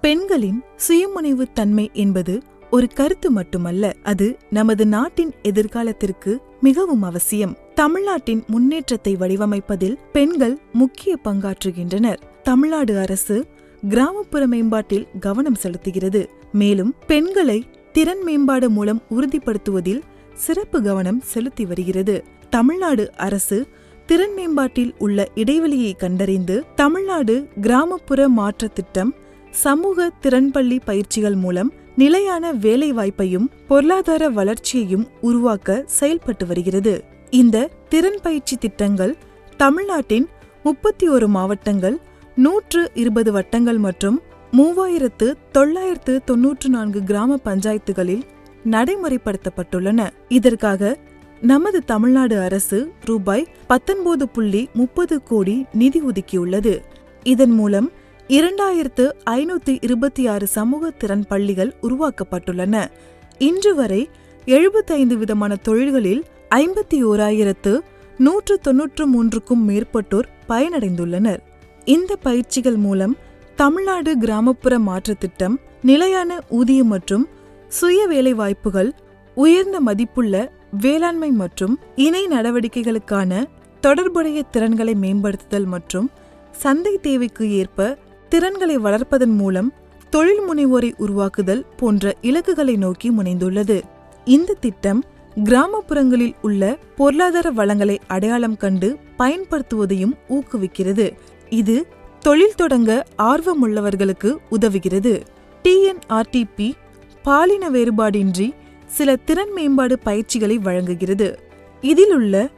பெண்களின் சுயமுனைவு தன்மை என்பது ஒரு கருத்து மட்டுமல்ல அது நமது நாட்டின் எதிர்காலத்திற்கு மிகவும் அவசியம். தமிழ்நாட்டின் முன்னேற்றத்தை வடிவமைப்பதில் பெண்கள் முக்கிய பங்காற்றுகின்றனர். தமிழ்நாடு அரசு கிராமப்புற மேம்பாட்டில் கவனம் செலுத்துகிறது. மேலும் பெண்களை திறன் மேம்பாடு மூலம் உறுதிப்படுத்துவதில் சிறப்பு கவனம் செலுத்தி வருகிறது. தமிழ்நாடு அரசு திறன் மேம்பாட்டில் உள்ள இடைவெளியை கண்டறிந்து தமிழ்நாடு கிராமப்புற மாற்றத் திட்டம் சமூக திறன்பள்ளி பயிற்சிகள் மூலம் நிலையான வேலைவாய்ப்பையும் பொருளாதார வளர்ச்சியையும் உருவாக்க செயல்பட்டு வருகிறது. இந்த திறன் பயிற்சி திட்டங்கள் தமிழ்நாட்டின் முப்பத்தி ஒரு மாவட்டங்கள் நூற்று இருபது வட்டங்கள் மற்றும் மூவாயிரத்து தொள்ளாயிரத்து தொன்னூற்று நான்கு கிராம பஞ்சாயத்துகளில் நடைமுறைப்படுத்தப்பட்டுள்ளன. இதற்காக நமது தமிழ்நாடு அரசு ரூபாய் பத்தொன்பது புள்ளி முப்பது கோடி நிதி ஒதுக்கியுள்ளது. இதன் மூலம் இரண்டாயிரத்து ஐநூத்தி இருபத்தி ஆறு சமூக திறன் பள்ளிகள் உருவாக்கப்பட்டுள்ளன. இன்று வரை எழுபத்தைந்து விதமான தொழில்களில் ஐம்பத்தி ஓராயிரத்து நூற்று தொன்னூற்று மூன்றுக்கும் மேற்பட்டோர் பயனடைந்துள்ளனர். இந்த பயிற்சிகள் மூலம் தமிழ்நாடு கிராமப்புற மாற்றுத்திட்டம் நிலையான ஊதியம் மற்றும் சுய வேலைவாய்ப்புகள் உயர்ந்த மதிப்புள்ள வேளாண்மை மற்றும் இணை நடவடிக்கைகளுக்கான தொடர்புடைய திறன்களை மேம்படுத்துதல் மற்றும் சந்தை தேவைக்கு ஏற்ப திறன்களை வளர்ப்பதன் மூலம் தொழில் முனைவோரை உருவாக்குதல் போன்ற இலக்குகளை நோக்கி முனைந்துள்ளது. இந்த திட்டம் கிராமப்புறங்களில் உள்ள பொருளாதார வளங்களை அடையாளம் கண்டு பயன்படுத்துவதையும் ஊக்குவிக்கிறது. இது தொழில் தொடங்க ஆர்வமுள்ளவர்களுக்கு உதவுகிறது. டிஎன்ஆர்டிபி பாலின வேறுபாடின்றி சில திறன் மேம்பாடு பயிற்சிகளை வழங்குகிறது. இதில் உள்ள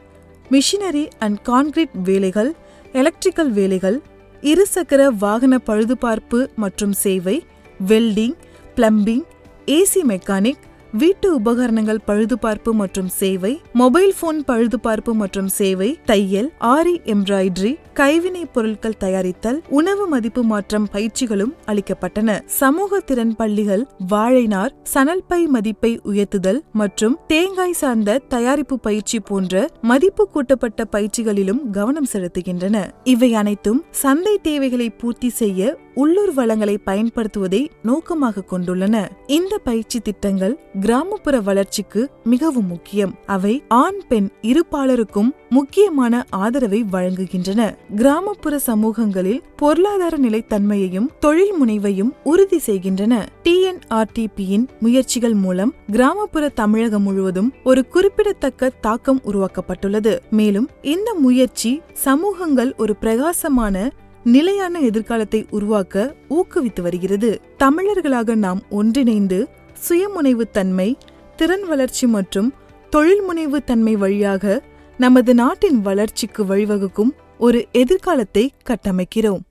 மிஷினரி அண்ட் கான்கிரீட் வேலைகள் எலக்ட்ரிக்கல் வேலைகள் இருசக்கர வாகன பழுதுபார்ப்பு மற்றும் சேவை வெல்டிங் பிளம்பிங் ஏசி மெக்கானிக் வீட்டு உபகரணங்கள் பழுதுபார்ப்பு மற்றும் சேவை மொபைல் போன் பழுதுபார்ப்பு மற்றும் சேவை தையல் ஆரி எம்ப்ராய்டரி கைவினை பொருட்கள் தயாரித்தல் உணவு மதிப்பு மாற்றம் பயிற்சிகளும் அளிக்கப்பட்டன. சமூக திறன் பள்ளிகள் வாழைநார் சணல் பை மதிப்பை உயர்த்துதல் மற்றும் தேங்காய் சார்ந்த தயாரிப்பு பயிற்சி போன்ற மதிப்பு கூட்டப்பட்ட பயிற்சிகளிலும் கவனம் செலுத்துகின்றன. இவை அனைத்தும் சந்தை தேவைகளை பூர்த்தி செய்ய உள்ளூர் வளங்களை பயன்படுத்துவதை நோக்கமாக கொண்டுள்ளன. இந்த பயிற்சி திட்டங்கள் கிராமப்புற வளர்ச்சிக்கு மிகவும் முக்கியம். அவை ஆண் பெண் இருபாலருக்கும் முக்கியமான ஆதரவை வழங்குகின்றன. கிராமப்புற சமூகங்களில் பொருளாதார நிலைத்தன்மையையும் தொழில் முனைவையும் உறுதி செய்கின்றன. டிஎன்ஆர்டிபியின் முயற்சிகள் மூலம் கிராமப்புற தமிழகம் முழுவதும் ஒரு குறிப்பிடத்தக்க தாக்கம் உருவாக்கப்பட்டுள்ளது. மேலும் இந்த முயற்சி சமூகங்கள் ஒரு பிரகாசமான நிலையான எதிர்காலத்தை உருவாக்க ஊக்குவித்து வருகிறது. தமிழர்களாக நாம் ஒன்றிணைந்து சுயமுனைவு தன்மை திறன் வளர்ச்சி மற்றும் தொழில் முனைவு தன்மை வழியாக நமது நாட்டின் வளர்ச்சிக்கு வழிவகுக்கும் ஒரு எதிர்காலத்தை கட்டமைக்கிறோம்.